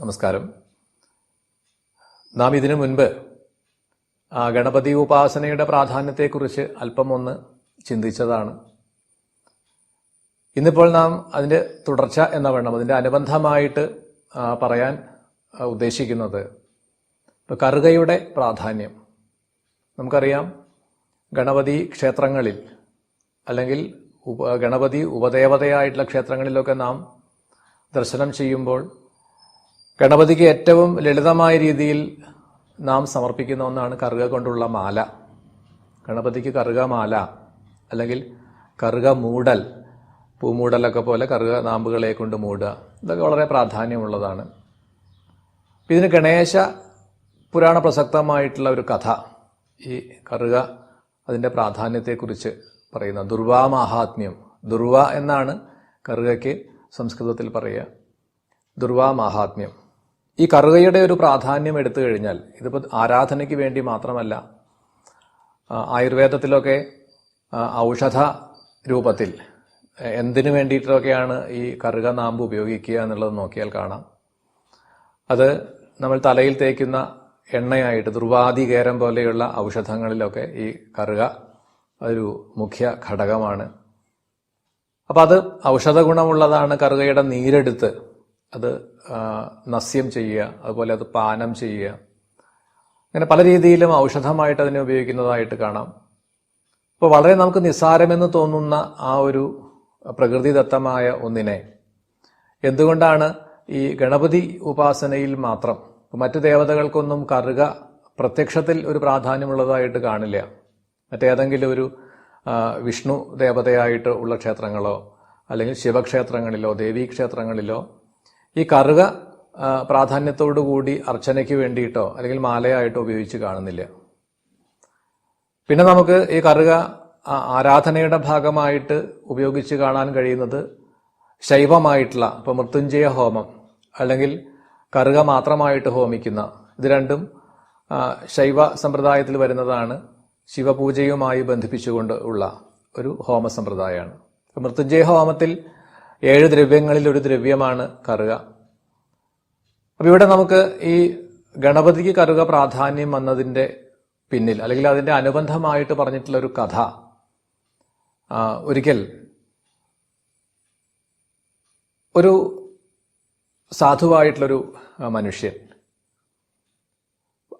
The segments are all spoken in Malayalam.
നമസ്കാരം. നാം ഇതിനു മുൻപ് ഗണപതി ഉപാസനയുടെ പ്രാധാന്യത്തെക്കുറിച്ച് അല്പം ഒന്ന് ചിന്തിച്ചതാണ്. ഇന്നിപ്പോൾ നാം അതിന്റെ തുടർച്ച എന്ന വേണം അതിന്റെ അനുബന്ധമായിട്ട് പറയാൻ ഉദ്ദേശിക്കുന്നത് ഇപ്പോൾ കറുകയുടെ പ്രാധാന്യം. നമുക്കറിയാം ഗണപതി ക്ഷേത്രങ്ങളിൽ അല്ലെങ്കിൽ ഗണപതി ഉപദേവതയായിട്ടുള്ള ക്ഷേത്രങ്ങളിലൊക്കെ നാം ദർശനം ചെയ്യുമ്പോൾ ഗണപതിക്ക് ഏറ്റവും ലളിതമായ രീതിയിൽ നാം സമർപ്പിക്കുന്ന ഒന്നാണ് കറുക കൊണ്ടുള്ള മാല. ഗണപതിക്ക് കറുക മാല അല്ലെങ്കിൽ കറുക മൂടൽ പൂമൂടലൊക്കെ പോലെ കറുക നാമ്പുകളെ കൊണ്ട് മൂടുക. ഇതൊക്കെ വളരെ പ്രാധാന്യമുള്ളതാണ്. ഇതിന് ഗണേശ പുരാണ പ്രസക്തമായിട്ടുള്ള ഒരു കഥ. ഈ കറുക അതിന്റെ പ്രാധാന്യത്തെക്കുറിച്ച് പറയുന്ന ദുർവാ മാഹാത്മ്യം ദുർവ എന്നാണ് കറുകയ്ക്ക് സംസ്കൃതത്തിൽ പറയുക. ദുർവാ മാഹാത്മ്യം ഈ കറുകയുടെ ഒരു പ്രാധാന്യം എടുത്തു കഴിഞ്ഞാൽ ഇതിപ്പോൾ ആരാധനയ്ക്ക് വേണ്ടി മാത്രമല്ല ആയുർവേദത്തിലൊക്കെ ഔഷധ രൂപത്തിൽ എന്തിനു വേണ്ടിയിട്ടൊക്കെയാണ് ഈ കറുക നാമ്പ് ഉപയോഗിക്കുക എന്നുള്ളത് നോക്കിയാൽ കാണാം. അത് നമ്മൾ തലയിൽ തേക്കുന്ന എണ്ണയായിട്ട് ദുർവാദികേരം പോലെയുള്ള ഔഷധങ്ങളിലൊക്കെ ഈ കറുക ഒരു മുഖ്യ ഘടകമാണ്. അപ്പം അത് ഔഷധ ഗുണമുള്ളതാണ് കറുകയുടെ നീരെടുത്ത് അത് നസ്യം ചെയ്യുക അതുപോലെ അത് പാനം ചെയ്യുക. അങ്ങനെ പല രീതിയിലും ഔഷധമായിട്ട് അതിനെ ഉപയോഗിക്കുന്നതായിട്ട് കാണാം. അപ്പോൾ വളരെ നമുക്ക് നിസ്സാരമെന്ന് തോന്നുന്ന ആ ഒരു പ്രകൃതിദത്തമായ ഒന്നിനെ. എന്തുകൊണ്ടാണ് ഈ ഗണപതി ഉപാസനയിൽ മാത്രം? മറ്റു ദേവതകൾക്കൊന്നും കറുക പ്രത്യക്ഷത്തിൽ ഒരു പ്രാധാന്യമുള്ളതായിട്ട് കാണില്ല. മറ്റേതെങ്കിലും ഒരു വിഷ്ണു ദേവതയായിട്ട് ഉള്ള ക്ഷേത്രങ്ങളോ അല്ലെങ്കിൽ ശിവക്ഷേത്രങ്ങളിലോ ദേവീക്ഷേത്രങ്ങളിലോ ഈ കറുക പ്രാധാന്യത്തോടു കൂടി അർച്ചനയ്ക്ക് വേണ്ടിയിട്ടോ അല്ലെങ്കിൽ മാലയായിട്ടോ ഉപയോഗിച്ച് കാണുന്നില്ല. പിന്നെ നമുക്ക് ഈ കറുക ആരാധനയുടെ ഭാഗമായിട്ട് ഉപയോഗിച്ച് കാണാൻ കഴിയുന്നത് ശൈവമായിട്ടുള്ള ഇപ്പൊ മൃത്യുഞ്ജയ ഹോമം അല്ലെങ്കിൽ കറുക മാത്രമായിട്ട് ഹോമിക്കുന്ന ഇത് രണ്ടും ശൈവ സമ്പ്രദായത്തിൽ വരുന്നതാണ് ശിവപൂജയുമായി ബന്ധിപ്പിച്ചുകൊണ്ട് ഉള്ള ഒരു ഹോമ സമ്പ്രദായമാണ്. മൃത്യുഞ്ജയ ഹോമത്തിൽ ഏഴ് ദ്രവ്യങ്ങളിൽ ഒരു ദ്രവ്യമാണ് കറുക. അപ്പൊ ഇവിടെ നമുക്ക് ഈ ഗണപതിക്ക് കറുക പ്രാധാന്യം വന്നതിന്റെ പിന്നിൽ അല്ലെങ്കിൽ അതിന്റെ അനുബന്ധമായിട്ട് പറഞ്ഞിട്ടുള്ള ഒരു കഥ. ഒരിക്കൽ ഒരു സാധുവായിട്ടുള്ളൊരു മനുഷ്യൻ.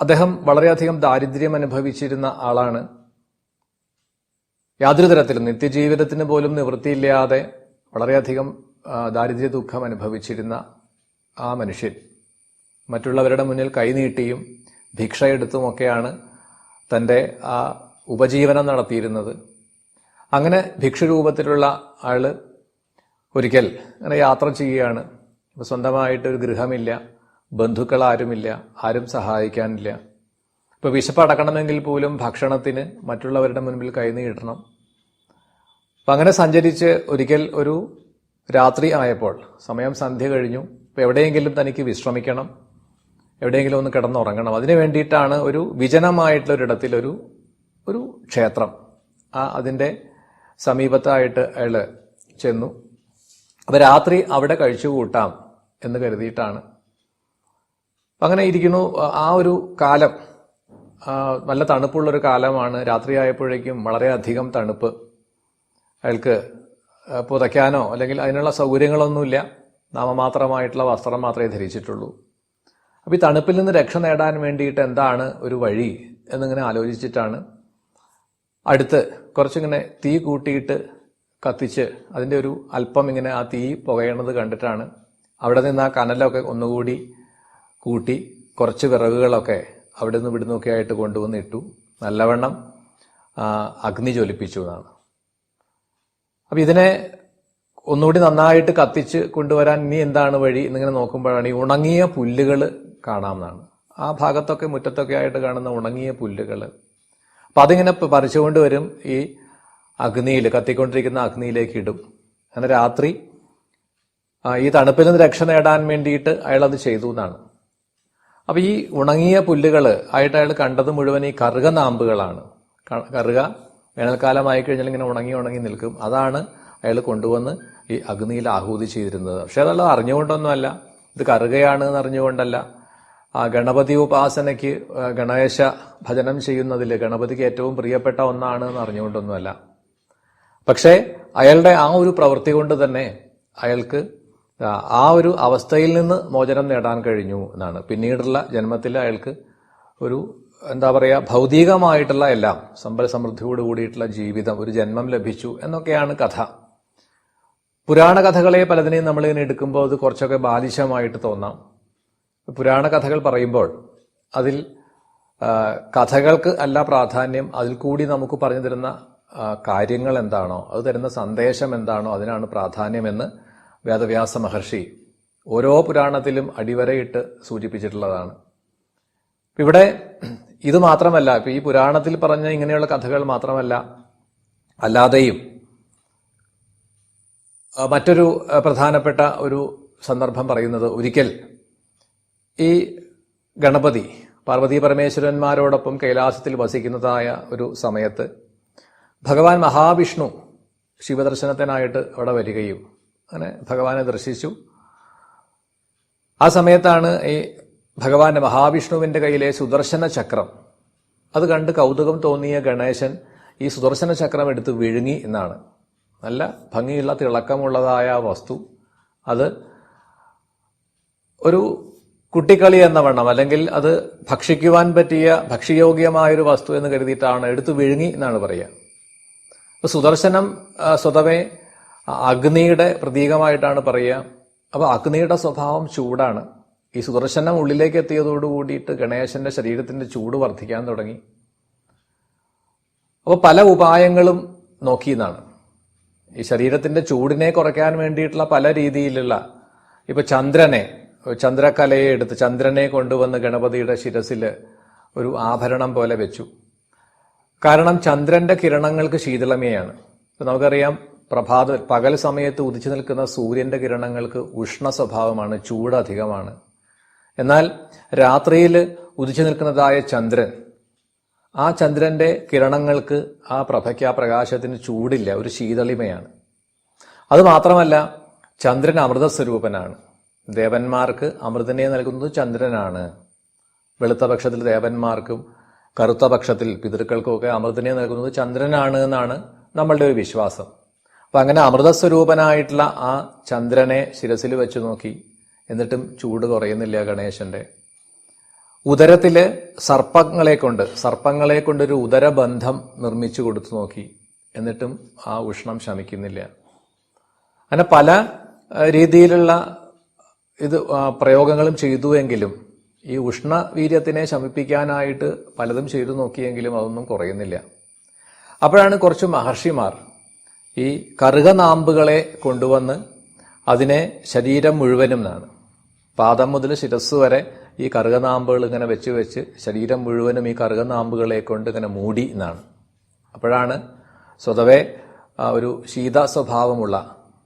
അദ്ദേഹം വളരെയധികം ദാരിദ്ര്യം അനുഭവിച്ചിരുന്ന ആളാണ്. യാതൊരു തരത്തിലും നിത്യജീവിതത്തിന് പോലും നിവൃത്തിയില്ലാതെ വളരെയധികം ദാരിദ്ര്യ ദുഃഖം അനുഭവിച്ചിരുന്ന ആ മനുഷ്യൻ മറ്റുള്ളവരുടെ മുന്നിൽ കൈനീട്ടിയും ഭിക്ഷയെടുത്തുമൊക്കെയാണ് തന്റെ ആ ഉപജീവനം നടത്തിയിരുന്നത്. അങ്ങനെ ഭിക്ഷുരൂപത്തിലുള്ള ആൾ ഒരിക്കൽ അങ്ങനെ യാത്ര ചെയ്യുകയാണ്. അപ്പൊ സ്വന്തമായിട്ട് ഒരു ഗൃഹമില്ല ബന്ധുക്കൾ ആരുമില്ല ആരും സഹായിക്കാനില്ല. ഇപ്പൊ വിശപ്പടക്കണമെങ്കിൽ പോലും ഭക്ഷണത്തിന് മറ്റുള്ളവരുടെ മുൻപിൽ കൈനീട്ടണം. അപ്പൊ അങ്ങനെ സഞ്ചരിച്ച് ഒരിക്കൽ ഒരു രാത്രി ആയപ്പോൾ സമയം സന്ധ്യ കഴിഞ്ഞു. അപ്പോൾ എവിടെയെങ്കിലും തനിക്ക് വിശ്രമിക്കണം എവിടെയെങ്കിലും ഒന്ന് കിടന്നുറങ്ങണം. അതിനു വേണ്ടിയിട്ടാണ് ഒരു വിജനമായിട്ടുള്ള ഒരു ഒരു ക്ഷേത്രം. ആ അതിന്റെ സമീപത്തായിട്ട് അയാൾ ചെന്നു. അപ്പോൾ രാത്രി അവിടെ കഴിച്ചു കൂട്ടാം എന്ന് കരുതിയിട്ടാണ്. അങ്ങനെ ഇരിക്കുന്നു. ആ ഒരു കാലം നല്ല തണുപ്പുള്ളൊരു കാലമാണ്. രാത്രിയായപ്പോഴേക്കും വളരെയധികം തണുപ്പ്. അയാൾക്ക് പുതയ്ക്കാനോ അല്ലെങ്കിൽ അതിനുള്ള സൗകര്യങ്ങളൊന്നുമില്ല. നാമമാത്രമായിട്ടുള്ള വസ്ത്രം മാത്രമേ ധരിച്ചിട്ടുള്ളൂ. അപ്പം ഈ തണുപ്പിൽ നിന്ന് രക്ഷ നേടാൻ വേണ്ടിയിട്ട് എന്താണ് ഒരു വഴി എന്നിങ്ങനെ ആലോചിച്ചിട്ടാണ് അടുത്ത് കുറച്ചിങ്ങനെ തീ കൂട്ടിയിട്ട് കത്തിച്ച് അതിന്റെ ഒരു അല്പം ഇങ്ങനെ ആ തീ പുകയണത് കണ്ടിട്ടാണ് അവിടെ നിന്ന് ആ കനലൊക്കെ ഒന്നുകൂടി കൂട്ടി കുറച്ച് വിറകുകളൊക്കെ അവിടെ നിന്ന് ഇവിടുന്നൊക്കെ ആയിട്ട് കൊണ്ടുവന്ന് ഇട്ടു. നല്ലവണ്ണം അഗ്നി ജ്വലിപ്പിച്ചു എന്നാണ്. അപ്പം ഇതിനെ ഒന്നുകൂടി നന്നായിട്ട് കത്തിച്ച് കൊണ്ടുവരാൻ ഇനി എന്താണ് വഴി എന്നിങ്ങനെ നോക്കുമ്പോഴാണ് ഈ ഉണങ്ങിയ പുല്ലുകൾ കാണാമെന്നാണ് ആ ഭാഗത്തൊക്കെ മുറ്റത്തൊക്കെ ആയിട്ട് കാണുന്ന ഉണങ്ങിയ പുല്ലുകൾ അപ്പം അതിങ്ങനെ പറിച്ചുകൊണ്ട് വരും ഈ അഗ്നിയിൽ കത്തിക്കൊണ്ടിരിക്കുന്ന അഗ്നിയിലേക്ക് ഇടും. അങ്ങനെ രാത്രി ഈ തണുപ്പിൽ നിന്ന് രക്ഷ നേടാൻ വേണ്ടിയിട്ട് അയാൾ അത് ചെയ്തു എന്നാണ്. അപ്പൊ ഈ ഉണങ്ങിയ പുല്ലുകൾ ആയിട്ട് അയാൾ കണ്ടത് മുഴുവൻ ഈ കറുക നാമ്പുകളാണ് കറുക വേനൽക്കാലമായി കഴിഞ്ഞാൽ ഇങ്ങനെ ഉണങ്ങി ഉണങ്ങി നിൽക്കും. അതാണ് അയാൾ കൊണ്ടുവന്ന് ഈ അഗ്നിയിൽ ആഹൂതി ചെയ്തിരുന്നത്. പക്ഷെ അതുള്ളത് അറിഞ്ഞുകൊണ്ടൊന്നുമല്ല. ഇത് കറുകയാണ് എന്ന് അറിഞ്ഞുകൊണ്ടല്ല. ആ ഗണപതി ഉപാസനയ്ക്ക് ഗണേശ ഭജനം ചെയ്യുന്നതിൽ ഗണപതിക്ക് ഏറ്റവും പ്രിയപ്പെട്ട ഒന്നാണ് എന്ന് അറിഞ്ഞുകൊണ്ടൊന്നുമല്ല. പക്ഷേ അയാളുടെ ആ ഒരു പ്രവൃത്തി കൊണ്ട് തന്നെ അയാൾക്ക് ആ ഒരു അവസ്ഥയിൽ നിന്ന് മോചനം നേടാൻ കഴിഞ്ഞു എന്നാണ്. പിന്നീടുള്ള ജന്മത്തിൽ അയാൾക്ക് ഒരു എന്താ പറയുക ഭൗതികമായിട്ടുള്ള എല്ലാം സമ്പൽ സമൃദ്ധിയോട് കൂടിയിട്ടുള്ള ജീവിതം ഒരു ജന്മം ലഭിച്ചു എന്നൊക്കെയാണ് കഥ. പുരാണ കഥകളെ പലതിനെയും നമ്മളിങ്ങനെ എടുക്കുമ്പോൾ അത് കുറച്ചൊക്കെ ബാലിശമായിട്ട് തോന്നാം. പുരാണ കഥകൾ പറയുമ്പോൾ അതിൽ കഥകൾക്ക് അല്ല പ്രാധാന്യം അതിൽ കൂടി നമുക്ക് പറഞ്ഞു തരുന്ന കാര്യങ്ങൾ എന്താണോ അത് തരുന്ന സന്ദേശം എന്താണോ അതിനാണ് പ്രാധാന്യമെന്ന് വേദവ്യാസ മഹർഷി ഓരോ പുരാണത്തിലും അടിവരയിട്ട് സൂചിപ്പിച്ചിട്ടുള്ളതാണ്. ഇവിടെ ഇത് മാത്രമല്ല ഇപ്പൊ ഈ പുരാണത്തിൽ പറഞ്ഞ ഇങ്ങനെയുള്ള കഥകൾ മാത്രമല്ല അല്ലാതെയും മറ്റൊരു പ്രധാനപ്പെട്ട ഒരു സന്ദർഭം പറയുന്നത് ഒരിക്കൽ ഈ ഗണപതി പാർവതി പരമേശ്വരന്മാരോടൊപ്പം കൈലാസത്തിൽ വസിക്കുന്നതായ ഒരു സമയത്ത് ഭഗവാൻ മഹാവിഷ്ണു ശിവദർശനത്തിനായിട്ട് അവിടെ വരികയും അങ്ങനെ ഭഗവാനെ ദർശിച്ചു. ആ സമയത്താണ് ഈ ഭഗവാന്റെ മഹാവിഷ്ണുവിന്റെ കയ്യിലെ സുദർശന ചക്രം. അത് കണ്ട് കൗതുകം തോന്നിയ ഗണേശൻ ഈ സുദർശന ചക്രം എടുത്ത് വിഴുങ്ങി എന്നാണ്. നല്ല ഭംഗിയുള്ള തിളക്കമുള്ളതായ വസ്തു. അത് ഒരു കുട്ടിക്കളി എന്ന വണ്ണം അല്ലെങ്കിൽ അത് ഭക്ഷിക്കുവാൻ പറ്റിയ ഭക്ഷ്യയോഗ്യമായൊരു വസ്തു എന്ന് കരുതിയിട്ടാണ് എടുത്തു വിഴുങ്ങി എന്നാണ് പറയുക. സുദർശനം സ്വതവേ അഗ്നിയുടെ പ്രതീകമായിട്ടാണ് പറയുക. അപ്പോൾ അഗ്നിയുടെ സ്വഭാവം ചൂടാണ്. ഈ സുദർശനം ഉള്ളിലേക്ക് എത്തിയതോടു കൂടിയിട്ട് ഗണേശന്റെ ശരീരത്തിന്റെ ചൂട് വർദ്ധിക്കാൻ തുടങ്ങി. അപ്പോൾ പല ഉപായങ്ങളും നോക്കിയെന്നാണ്. ഈ ശരീരത്തിന്റെ ചൂടിനെ കുറയ്ക്കാൻ വേണ്ടിയിട്ടുള്ള പല രീതിയിലുള്ള ഇപ്പൊ ചന്ദ്രനെ ചന്ദ്രകലയെ എടുത്ത് ചന്ദ്രനെ കൊണ്ടുവന്ന് ഗണപതിയുടെ ശിരസിൽ ഒരു ആഭരണം പോലെ വെച്ചു. കാരണം ചന്ദ്രന്റെ കിരണങ്ങൾക്ക് ശീതളമയാണ്. നമുക്കറിയാം പ്രഭാത പകൽ സമയത്ത് ഉദിച്ചു നിൽക്കുന്ന സൂര്യന്റെ കിരണങ്ങൾക്ക് ഉഷ്ണ സ്വഭാവമാണ് ചൂട് അധികമാണ്. എന്നാൽ രാത്രിയിൽ ഉദിച്ചു നിൽക്കുന്നതായ ചന്ദ്രൻ ആ ചന്ദ്രന്റെ കിരണങ്ങൾക്ക് ആ പ്രഭയ്ക്ക് ആ പ്രകാശത്തിന് ചൂടില്ല ഒരു ശീതളിമയാണ്. അതുമാത്രമല്ല ചന്ദ്രൻ അമൃത സ്വരൂപനാണ് ദേവന്മാർക്ക് അമൃതനെ നൽകുന്നത് ചന്ദ്രനാണ്. വെളുത്ത പക്ഷത്തിൽ ദേവന്മാർക്കും കറുത്ത പക്ഷത്തിൽ പിതൃക്കൾക്കുമൊക്കെ അമൃതനെ നൽകുന്നത് ചന്ദ്രനാണ് എന്നാണ് നമ്മളുടെ ഒരു വിശ്വാസം. അപ്പം അങ്ങനെ അമൃതസ്വരൂപനായിട്ടുള്ള ആ ചന്ദ്രനെ ശിരസിൽ വെച്ച് നോക്കി എന്നിട്ടും ചൂട് കുറയുന്നില്ല ഗണേശന്റെ. ഉദരത്തിൽ സർപ്പങ്ങളെ കൊണ്ട് സർപ്പങ്ങളെ കൊണ്ടൊരു ഉദരബന്ധം നിർമ്മിച്ചു കൊടുത്തു നോക്കി. എന്നിട്ടും ആ ഉഷ്ണം ശമിക്കുന്നില്ല. അങ്ങനെ പല രീതിയിലുള്ള ഇത് പ്രയോഗങ്ങളും ചെയ്തുവെങ്കിലും ഈ ഉഷ്ണവീര്യത്തിനെ ശമിപ്പിക്കാനായിട്ട് പലതും ചെയ്തു നോക്കിയെങ്കിലും അതൊന്നും കുറയുന്നില്ല. അപ്പോഴാണ് കുറച്ച് മഹർഷിമാർ ഈ കറുകനാമ്പുകളെ കൊണ്ടുവന്ന് അതിനെ ശരീരം മുഴുവനും എന്നാണ്. പാദം മുതൽ ശിരസ് വരെ ഈ കറുകനാമ്പുകൾ ഇങ്ങനെ വെച്ച് വെച്ച് ശരീരം മുഴുവനും ഈ കറുകനാമ്പുകളെ കൊണ്ട് ഇങ്ങനെ മൂടി എന്നാണ്. അപ്പോഴാണ് സ്വതവേ ഒരു ശീത സ്വഭാവമുള്ള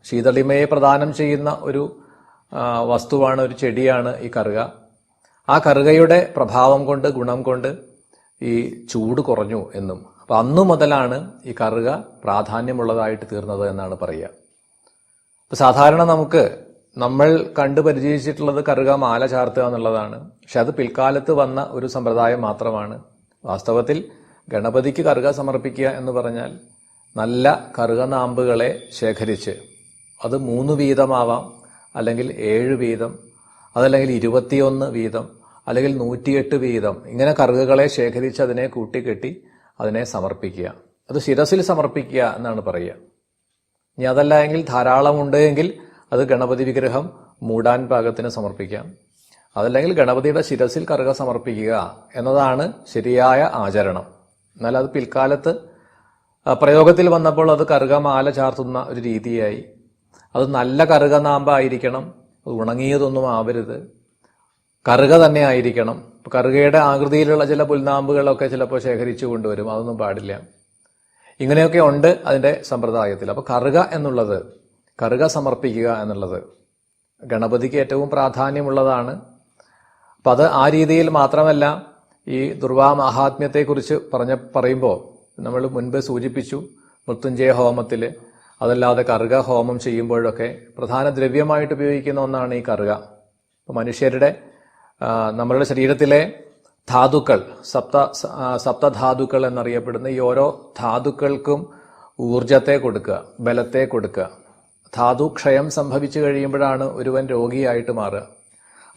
ശീതളിമയെ പ്രദാനം ചെയ്യുന്ന ഒരു വസ്തുവാണ് ഒരു ചെടിയാണ് ഈ കറുക. ആ കറുകയുടെ പ്രഭാവം കൊണ്ട് ഗുണം കൊണ്ട് ഈ ചൂട് കുറഞ്ഞു എന്നും. അപ്പം അന്നു മുതലാണ് ഈ കറുക പ്രാധാന്യമുള്ളതായിട്ട് തീർന്നത് എന്നാണ് പറയുക. സാധാരണ നമുക്ക് നമ്മൾ കണ്ടു പരിചയിച്ചിട്ടുള്ളത് കറുക മാല ചാർത്തുക എന്നുള്ളതാണ്. പക്ഷെ അത് പിൽക്കാലത്ത് വന്ന ഒരു സമ്പ്രദായം മാത്രമാണ്. വാസ്തവത്തിൽ ഗണപതിക്ക് കറുക സമർപ്പിക്കുക എന്ന് പറഞ്ഞാൽ നല്ല കറുകനാമ്പുകളെ ശേഖരിച്ച് അത് മൂന്ന് വീതമാവാം. അല്ലെങ്കിൽ ഏഴ് വീതം അതല്ലെങ്കിൽ ഇരുപത്തിയൊന്ന് വീതം അല്ലെങ്കിൽ നൂറ്റിയെട്ട് വീതം. ഇങ്ങനെ കറുകകളെ ശേഖരിച്ച് അതിനെ കൂട്ടിക്കെട്ടി അതിനെ സമർപ്പിക്കുക. അത് ശിരസിൽ സമർപ്പിക്കുക എന്നാണ് പറയുക. ഇനി അതല്ല എങ്കിൽ ധാരാളമുണ്ട് എങ്കിൽ അത് ഗണപതി വിഗ്രഹം മൂടാൻ പാകത്തിന് സമർപ്പിക്കാം. അതല്ലെങ്കിൽ ഗണപതിയുടെ ശിരസിൽ കറുക സമർപ്പിക്കുക എന്നതാണ് ശരിയായ ആചരണം. എന്നാൽ അത് പിൽക്കാലത്ത് പ്രയോഗത്തിൽ വന്നപ്പോൾ അത് കറുകമാല ചാർത്തുന്ന ഒരു രീതിയായി. അത് നല്ല കറുക നാമ്പായിരിക്കണം അത് ഉണങ്ങിയതൊന്നും ആവരുത്. കറുക തന്നെ ആയിരിക്കണം. കറുകയുടെ ആകൃതിയിലുള്ള ചില പുൽനാമ്പുകളൊക്കെ ചിലപ്പോൾ ശേഖരിച്ചു കൊണ്ടുവരും. അതൊന്നും പാടില്ല. ഇങ്ങനെയൊക്കെ ഉണ്ട് അതിന്റെ സമ്പ്രദായത്തിൽ. അപ്പോൾ കറുക എന്നുള്ളത് കറുക സമർപ്പിക്കുക എന്നുള്ളത്. ഗണപതിക്ക് ഏറ്റവും പ്രാധാന്യമുള്ളതാണ്. അപ്പം അത് ആ രീതിയിൽ മാത്രമല്ല ഈ ദുർവാ മഹാത്മ്യത്തെക്കുറിച്ച് പറഞ്ഞ പറയുമ്പോൾ നമ്മൾ മുൻപ് സൂചിപ്പിച്ചു മൃത്യുഞ്ജയ ഹോമത്തിൽ അതല്ലാതെ കറുക ഹോമം ചെയ്യുമ്പോഴൊക്കെ പ്രധാന ദ്രവ്യമായിട്ട് ഉപയോഗിക്കുന്ന ഒന്നാണ് ഈ കറുക. മനുഷ്യരുടെ നമ്മളുടെ ശരീരത്തിലെ ധാതുക്കൾ സപ്ത സപ്തധാതുക്കൾ എന്നറിയപ്പെടുന്ന ഈ ഓരോ ധാതുക്കൾക്കും ഊർജത്തെ കൊടുക്കുക ബലത്തെ കൊടുക്കുക. ധാതു ക്ഷയം സംഭവിച്ചു കഴിയുമ്പോഴാണ് ഒരുവൻ രോഗിയായിട്ട് മാറുക.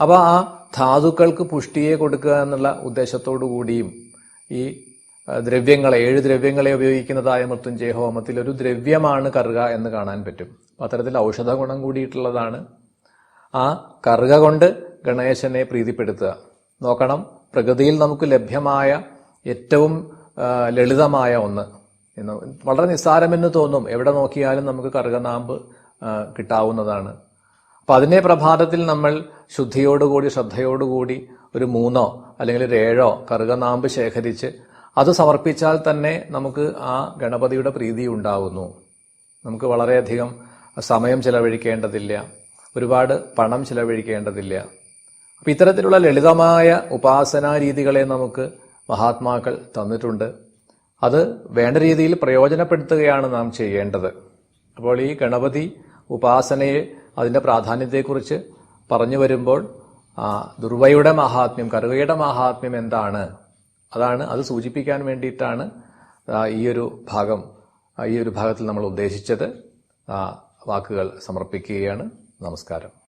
അപ്പോൾ ആ ധാതുക്കൾക്ക് പുഷ്ടിയെ കൊടുക്കുക എന്നുള്ള ഉദ്ദേശത്തോടു കൂടിയും ഈ ദ്രവ്യങ്ങളെ ഏഴ് ദ്രവ്യങ്ങളെ ഉപയോഗിക്കുന്നതായ മൃത്യുഞ്ജയ ഹോമത്തിൽ ഒരു ദ്രവ്യമാണ് കറുക എന്ന് കാണാൻ പറ്റും. അത്തരത്തിൽ ഔഷധ ഗുണം കൂടിയിട്ടുള്ളതാണ്. ആ കറുക കൊണ്ട് ഗണേശനെ പ്രീതിപ്പെടുത്തുക. നോക്കണം പ്രകൃതിയിൽ നമുക്ക് ലഭ്യമായ ഏറ്റവും ലളിതമായ ഒന്ന് വളരെ നിസ്സാരമെന്ന് തോന്നും. എവിടെ നോക്കിയാലും നമുക്ക് കറുകനാമ്പ് കിട്ടാവുന്നതാണ്. അപ്പൊ അതിനെ പ്രഭാതത്തിൽ നമ്മൾ ശുദ്ധിയോടുകൂടി ശ്രദ്ധയോടുകൂടി ഒരു മൂന്നോ അല്ലെങ്കിൽ ഒരു ഏഴോ കറുകനാമ്പ് ശേഖരിച്ച് അത് സമർപ്പിച്ചാൽ തന്നെ നമുക്ക് ആ ഗണപതിയുടെ പ്രീതി ഉണ്ടാവുന്നു. നമുക്ക് വളരെയധികം സമയം ചിലവഴിക്കേണ്ടതില്ല. ഒരുപാട് പണം ചിലവഴിക്കേണ്ടതില്ല. അപ്പം ഇത്തരത്തിലുള്ള ലളിതമായ ഉപാസനാ രീതികളെ നമുക്ക് മഹാത്മാക്കൾ തന്നിട്ടുണ്ട്. അത് വേണ്ട രീതിയിൽ പ്രയോജനപ്പെടുത്തുകയാണ് നാം ചെയ്യേണ്ടത്. അപ്പോൾ ഈ ഗണപതി ഉപാസനയെ അതിന്റെ പ്രാധാന്യത്തെക്കുറിച്ച് പറഞ്ഞു വരുമ്പോൾ ദുർവയുടെ മഹാത്മ്യം കറുകയുടെ മഹാത്മ്യം എന്താണ്? അതാണ് അത് സൂചിപ്പിക്കാൻ വേണ്ടിയിട്ടാണ് ഈ ഒരു ഭാഗം ഈ ഒരു ഭാഗത്തിൽ നമ്മൾ ഉദ്ദേശിച്ചത്. വാക്കുകൾ സമർപ്പിക്കുകയാണ്. നമസ്കാരം.